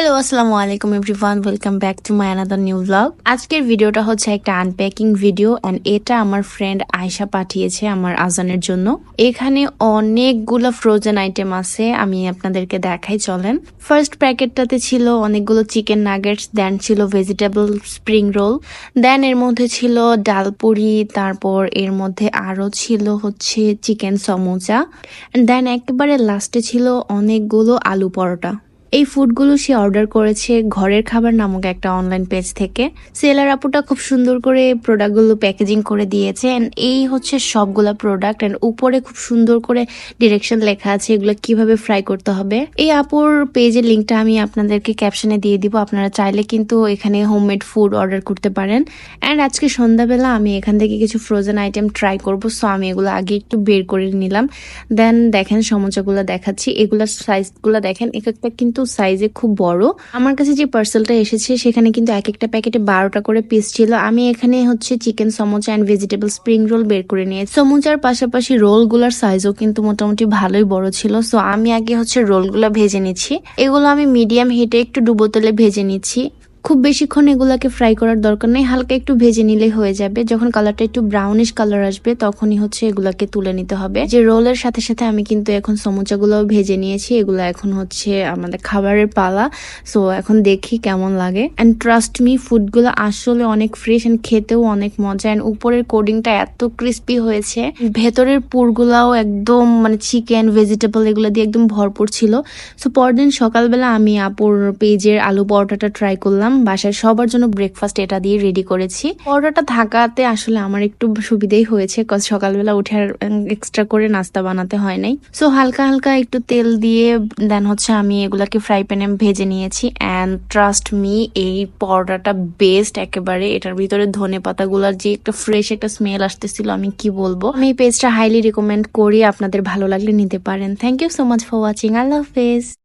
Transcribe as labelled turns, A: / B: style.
A: Hello আসসালামু আলাইকুম everyone welcome back to my another new blog আজকের ভিডিওটা হচ্ছে একটা আনপ্যাকিং ভিডিও অ্যান্ড এটা আমার ফ্রেন্ড আয়শা পাঠিয়েছে আমার আজানের জন্য। এখানে অনেকগুলো ফ্রোজেন আইটেম আছে, আমি আপনাদেরকে দেখাই, চলেন। ফার্স্ট প্যাকেটটাতে ছিল অনেকগুলো চিকেন নাগেটস দেন ছিল ভেজিটেবল স্প্রিং রোল দেন এর মধ্যে ছিল ডালপুরি তারপর এর মধ্যে আরও ছিল হচ্ছে চিকেন সমোচা দেন একেবারে লাস্টে ছিল অনেকগুলো আলু পরোটা। এই ফুডগুলো সে অর্ডার করেছে ঘরের খাবার নামক একটা অনলাইন পেজ থেকে। সেলার আপুটা খুব সুন্দর করে প্রোডাক্টগুলো প্যাকেজিং করে দিয়েছে অ্যান্ড এই হচ্ছে সবগুলা প্রোডাক্ট অ্যান্ড উপরে খুব সুন্দর করে ডিরেকশন লেখা আছে এগুলো কীভাবে ফ্রাই করতে হবে। এই আপুর পেজের লিঙ্কটা আমি আপনাদেরকে ক্যাপশনে দিয়ে দিব, আপনারা চাইলে কিন্তু এখানে হোমমেড ফুড অর্ডার করতে পারেন। অ্যান্ড আজকে সন্ধ্যাবেলা আমি এখান থেকে কিছু ফ্রোজেন আইটেম ট্রাই করব সো আমি এগুলো আগে একটু বের করে নিলাম। দেন দেখেন সমোচাগুলো দেখাচ্ছি, এগুলোর সাইজগুলো দেখেন, এক একটা কিন্তু সাইজে খুব বড়। আমার কাছে যে পার্সেলটা এসেছে, সেখানে কিন্তু এক একটা প্যাকেটে বারোটা করে পিস ছিল। আমি এখানে হচ্ছে chicken samosa and vegetable spring roll বের করে নিয়ে সমোচার পাশাপাশি রোলগুলোর সাইজও কিন্তু মোটামুটি ভালোই বড় ছিল। সো আমি আগে হচ্ছে রোলগুলো ভেজে নিচ্ছি। এগুলো আমি মিডিয়াম হিটে একটু ডুবো তেলে ভেজে নিচ্ছি। খুব বেশিক্ষণ এগুলাকে ফ্রাই করার দরকার নেই। হালকা একটু ভেজে নিলে হয়ে যাবে। যখন কালারটা একটু ব্রাউনিশ কালার আসবে, তখনই হচ্ছে এগুলাকে তুলে নিতে হবে। যে রোলের সাথে সাথে আমি কিন্তু এখন সমুচাগুলোও ভেজে নিয়েছি। এগুলো এখন হচ্ছে আমাদের খাবারের পালা। সো এখন দেখি কেমন লাগে। অ্যান্ড ট্রাস্ট মি ফুডগুলো আসলে অনেক ফ্রেশ অ্যান্ড খেতেও অনেক মজা। অ্যান্ড উপরের কোডিংটা এত ক্রিস্পি হয়েছে। ভেতরের পুরগুলাও একদম মানে চিকেন ভেজিটেবল এগুলো দিয়ে একদম ভরপুর ছিল। সো পরদিন সকালবেলা আমি আপুর পেজের আলু পরোটাটা ট্রাই করলাম। বাসায় সবার জন্য ব্রেকফাস্ট এটা দিয়ে রেডি করেছি। পরোটাটা থাকাতে আসলে আমার একটু সুবিধেই হয়েছে কজ সকালবেলা উঠে আর এক্সট্রা করে নাস্তা বানাতে হয় নাই। সো হালকা হালকা একটু তেল দিয়ে দেন হচ্ছে আমি এগুলাকে ফ্রাই প্যানে ভেজে নিয়েছি। অ্যান্ড ট্রাস্ট মি এই পরোটাটা বেস্ট একেবারে। এটার ভিতরে ধনে পাতাগুলার যে একটা ফ্রেশ একটা স্মেল আসতেছিল, আমি কি বলব? আমি এই পেজটা হাইলি রেকমেন্ড করি, আপনাদের ভালো লাগলে নিতে পারেন। Thank you so much for watching আল্লাহ হাফেজ